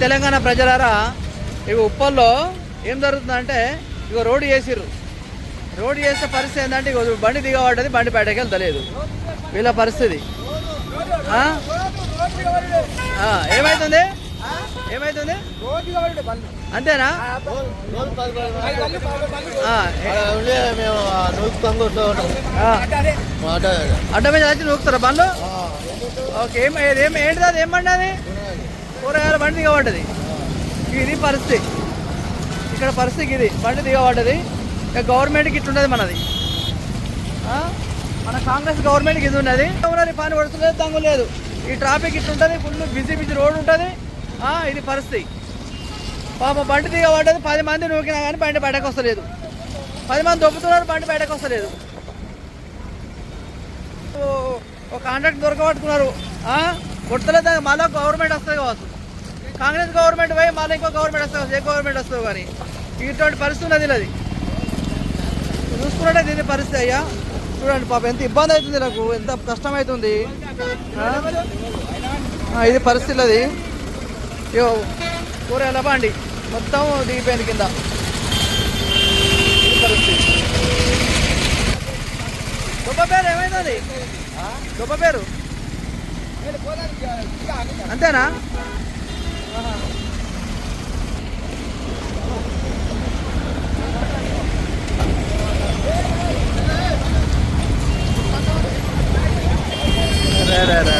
తెలంగాణ ప్రజలారా ఇక ఉప్పల్లో ఏం జరుగుతుందంటే ఇక రోడ్డు చేసిర్రు రోడ్డు చేసే పరిస్థితి ఏంటంటే ఇక బండి దిగబడ్డది బండి బయటకు వెళ్తలేదు. వీళ్ళ పరిస్థితి? ఆ, ఏమైతుంది? ఏమైతుంది? అంతేనా. అడ్డ మీద వచ్చి నూకుతారా బండ్లు? ఓకే ఏం ఏం ఏంటిది అది? ఏం బండి అది? కూరగాయల బండి దిగబడ్డది. ఇది పరిస్థితి. ఇక్కడ పరిస్థితి ఇది. బండి దిగబడ్డది. ఇక గవర్నమెంట్కి ఇట్లున్నది మనది. మన కాంగ్రెస్ గవర్నమెంట్కి ఇది ఉన్నది. ఉన్నది పని పడుతులేదు తంగు లేదు. ఈ ట్రాఫిక్ ఇట్లుంటుంది ఫుల్ బిజీ బిజీ రోడ్ ఉంటుంది. ఇది పరిస్థితి. పాప బండి దిగబడ్డది పది మంది నూకినా కానీ బండి బయటకు వస్తలేదు. పది మంది దొబ్బుతున్నారు బండి బయటకు వస్తలేదు. ఓ- ఒక కాంట్రాక్ట్ దొరకబట్టుకున్నారు. కొట్టలేదు మళ్ళీ గవర్నమెంట్ వస్తుంది కావచ్చు. కాంగ్రెస్ గవర్నమెంట్ పోయి మళ్ళీ ఇంకో గవర్నమెంట్ వస్తుంది ఏ గవర్నమెంట్ వస్తావు కానీ? ఇటువంటి పరిస్థితి ఉన్నది అది చూసుకున్నట్టే దీని పరిస్థితి అయ్యా. చూడండి పాప ఎంత ఇబ్బంది అవుతుంది నాకు ఎంత కష్టం అవుతుంది ఇది పరిస్థితి అది యో కూరగాయల బండి మొత్తం దిగిపోయింది కింద. పరిస్థితి. గొప్ప పేరు ఏమైంది గొప్ప పేరు? అంతేనా? അതെ അതെ